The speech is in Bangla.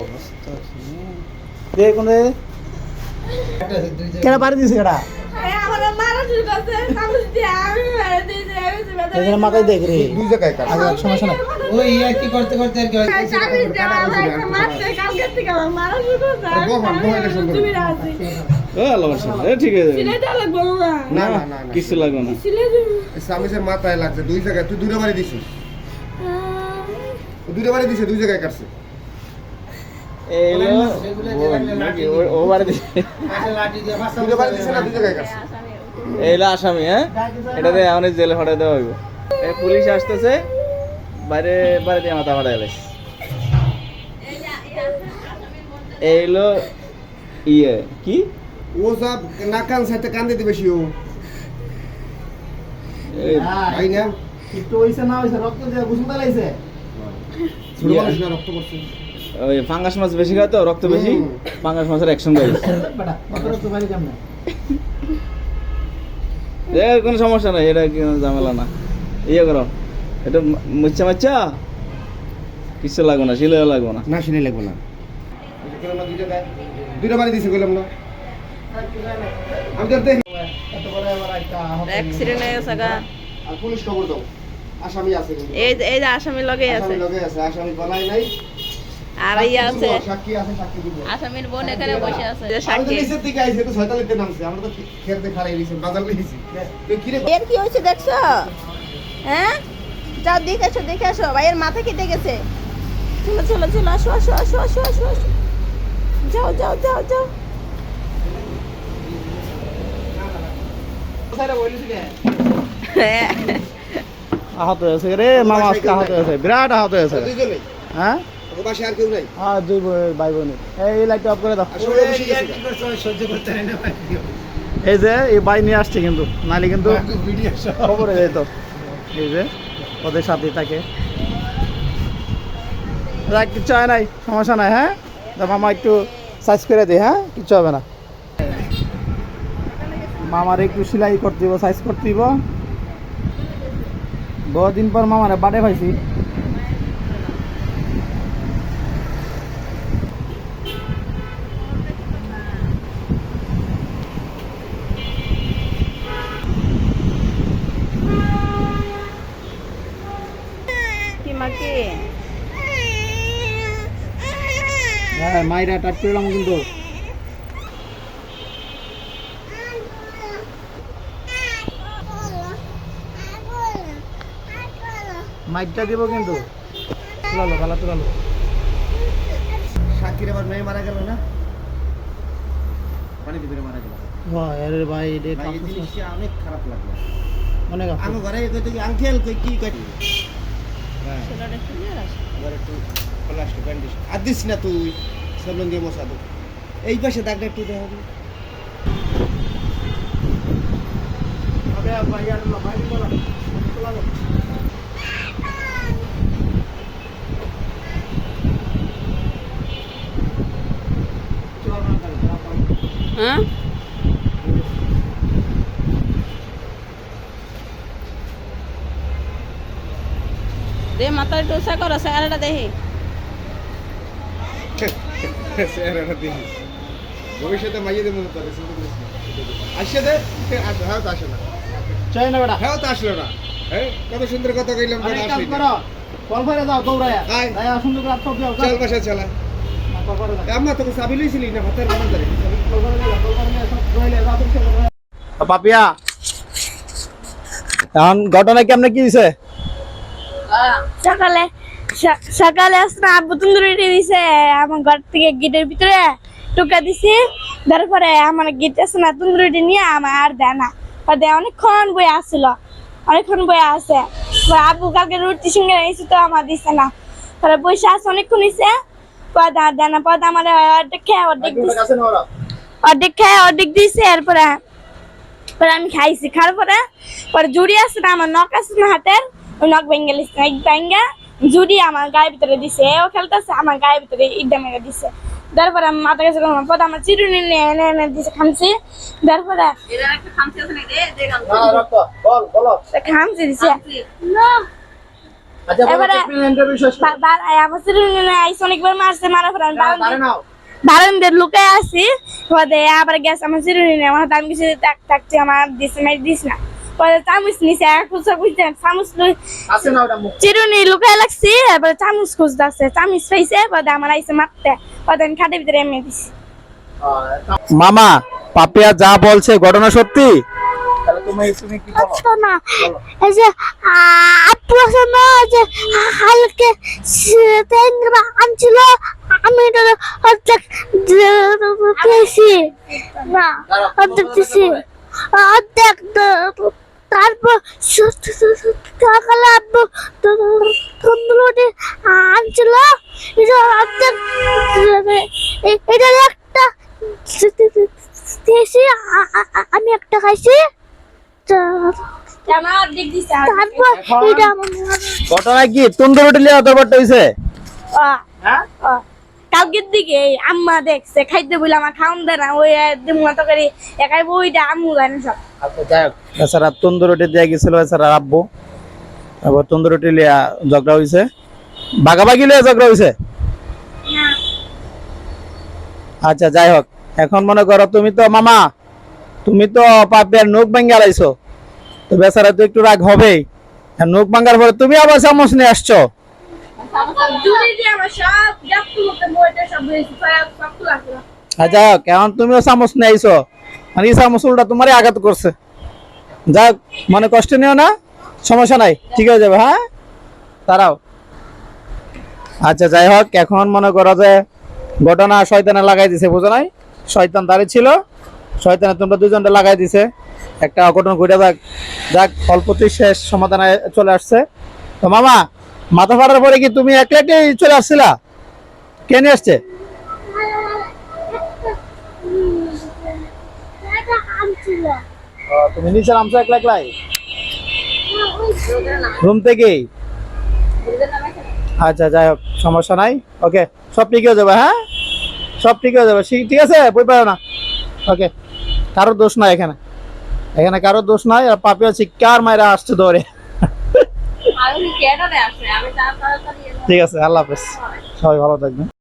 অবস্থা দে কোন? দে কেডা পারি দিছে কেডা? মাথায় দেখ রে। দুই জায়গায় কাট সমস্যা ওই ইয়া কি করতে করতে আর কি হয়? ঠিক আছে। না না না না। কিছু লাগবে না। মাথায় লাগছে দুই জায়গায়। তুই দুটো বাড়ি দিছিস। দুটো বাড়ি দিছে দুই জায়গায় কাটছে। এইলো ও- ও আসামি হ্যাঁ? এটাতে আমাদের জেলে ফাটাই দেওয়া হইব। পুলিশ আসতেছে বাইরে বাইরে দিয়ে মাথা ফাটাই গেছে। এইলো ইয়ে কি? ও সব নাকান সাইতে কান্দে দিবে শিও এই ভাই না। একটু হইছে না হইছে রক্ত দিয়ে দালাইছে মানুষ না রক্ত করছে ওই ফাঙ্গাস মাছ বেশি খায় তো রক্ত বেশি। ফাঙ্গাস মাছের অ্যাকশন এ কোনো সমস্যা নাই এটা কি ঝামেলা না। ইয়ে করো এটা মুচ্ছা মাচ্ছা? কিছু লাগবে না সিলে লাগবে না। না শুনে লাগবে না। দুটো বাড়ি দিছে কইলাম না। আমি তো দেখি এত বড় এবার একটা আহত অ্যাক্সিডেন্ট হয়ে গেছে গা। পুলিশ খবর দাও। আসামি আছে এই এই যে আসামি লগে আছে। আসামি লগে আছে আসামি বলাই নাই। আর ইয়ে আছে। সাক্ষী আছে সাক্ষী দিব। আসামির বোন এখানে বসে আছে। যে আমি তো সাক্ষী। নিচের দিকে আইছি তো ছয়তালিতে নামছে। আমরা তো খেতে খারাই দিছি বাজার লইছি তুই কি রে? এর কি হয়েছে দেখছ? হ্যাঁ? যাও দেখে আসো দেখে আসো। ভাইয়ের মাথা কেটে গেছে। চলো চলো চলো আসো আসো আসো আসো আসো আসো। যাও যাও যাও যাও। হ্যাঁ। আহত হয়েছে রে মামা আজকে আহত হয়েছে বিরাট আহত হয়েছে। হ্যাঁ? বাসে আর কেউ নাই? আর দুই ভাই বোন এই অফ করে দাও। সহ্য করতে না যে এই বাই নিয়ে আসছে কিন্তু। নালি কিন্তু খবরে যেত। এই যে ওদের সাথে থাকে। যাক, কিচ্ছু হয় নাই সমস্যা নাই হ্যাঁ? মামা একটু সাইজ করে দিই হ্যাঁ? কিচ্ছু হবে না। মামার একটু সেলাই করতে দিব সাইজ করতে দিব বহুদিন পর মামারে বাড়ে পাইছি কি মাকে হ্যাঁ মাইরা টাট করলাম কিন্তু। মাইকটা দিব কিন্তু। তুলালো ভালো তুলালো। সাক্ষীর আবার মেয়ে মারা গেল না? পানি ভিতরে মারা গেল। আরে ভাই এটা অনেক খারাপ লাগল। অনেক। আমি ঘরে কইতে কি আঙ্কেল কই কি কই? হ্যাঁ। আছে এবার একটু আর দিস না তুই। সাবলন দিয়ে মশা দে এই পাশে দাগটা একটু দেখা। তুলালো হ্যাঁ? দে মাথা একটু করো চেহারাটা দিস ভবিষ্যতে মাইয়ে দেবো তোরে চিন্তা করিস না আসে দে আর হ্যাঁ আসে না ঘটনা কি দিছে? সকালে স- সকালে আসলে আব্বু তন্দুরি দিছে আমার ঘর থেকে গেটের ভিতরে টোকা দিছে। তারপরে আমার গেট আছে না তন্দুরি নিয়ে আমার আর দেয় না। আর দেয় অনেকক্ষণ বই আসছিল অনেকক্ষণ বই আছে। আব্বু কালকে রুটি সঙ্গে এসে তো আমার দিছে না। পরে বসে আছে অনেকক্ষণ নিছে পরে আর দেয় না পরে আমার অর্ধেক খেয়ে অর্ধেক অর্ধেক খেয়ে অর্ধেক দিছে এরপরে পরে আমি খাইছি। খাওয়ার পরে পরে জুড়ি আছে না আমার নখ আছে না হাতের ওই নখ ভেঙে লিখছে ভেঙে। জুড়ি আমার গায়ের ভিতরে দিছে এও খেলতেছে আমার গায়ের ভিতরে ইডা মেরে দিছে। তারপরে আমি মাথা কাছে করলাম পরে আমার চিরুনি নিয়ে এনে এনে দিছে খামছি। তারপরে এরা একটা খামচি আছে নাকি দে দে না রক্ত বল বলো খামছি দিছে। আচ্ছা এবারে- আমার চিরুনি আইসে অনেকবার মারছে মারা পরে আমি তারে বারান্দা- বারান্দার লুকায় আছি। আবার গেছে আমার চিরুনি নেই আমার দাম কিছু থাকছে আমার দিস মাই দিস না। পরে চামচ নিছে খুঁজা খুঁজতে চামচ লই আছে না ওটা মুখ চিরুনি লুকায় লাগছি এবার চামচ খুঁজতেছে চামচ পাইছে পরে আমার আইসে মারতে পরে আমি খাটের ভিতরে এমনি দিছি মামা পাপিয়া যা বলছে ঘটনা সত্যি তাহলে তুমি তুমি কি বলো আচ্ছা না এই যে আপু আছে না যে হালকে ট্যাংরা আনছিল আমি এটা অর্ধেক দিয়েছি না অর্ধেক দিয়েছি অর্ধেক দ- তারপর সকালে আব্বু তন্দুরি আনছিল এটা একটা আমি একটা খাইছি। ঘটনা কি? তুন্দুর কালকের দিকে আম্মা দেখছে খাইতে বলে আমার খাওন দেয় না ওই মতো করে একাই বইটা আম্মু জানে সব। এছাড়া তন্দুর রুটি দিয়ে গেছিল এছাড়া আব্বু তারপর তন্দুর রুটি লিয়া ঝগড়া হইছে। বাগাবাগি লিয়া ঝগড়া হইছে? আচ্ছা যাই হোক। এখন মনে করো তুমি তো মামা তুমি তো পাপিয়ার নখ ভেঙে আলাইছো তো বেচারা তো একটু রাগ হবেই। নখ ভাঙার পরে তুমি আবার চামচ নিয়ে আসছো। হয়েছে হোক। এখন তুমিও চামচ নিয়ে আইছো। মানে এই চামচ উল্টা তোমারই আঘাত করছে। যাক মনে কষ্ট নিও না, সমস্যা নাই, ঠিক হয়ে যাবে হ্যাঁ? তারাও আচ্ছা যাই হোক, এখন মনে করো যে ঘটনা শয়তানে লাগাই দিছে, বুঝো নাই? শয়তান দাঁড়িয়ে ছিল, শয়তানে তোমরা দুজনটা লাগাই দিছে। একটা অঘটন ঘটে যাক যাক অল্পতেই শেষ সমাধানে চলে আসছে। তো মামা, মাথা ফাটার পরে কি তুমি একলাই চলে আসছিলা? কে নিয়ে আসছে আনছিল তুমি নিচে নামছো একলা একলাই? রুম থেকেই আচ্ছা যাই হোক সমস্যা নাই। ওকে সব ঠিক হয়ে যাবে হ্যাঁ? সব ঠিক হয়ে যাবে। ঠিক- আছে? বই পারো না। ওকে কারোর দোষ নাই এখানে। এখানে কারোর দোষ নাই আর পাপিয়া চিৎকার মায়েরা আসছে তাড়াতাড়ি ঠিক আছে আল্লাহ হাফেজ। সবাই ভালো থাকবেন।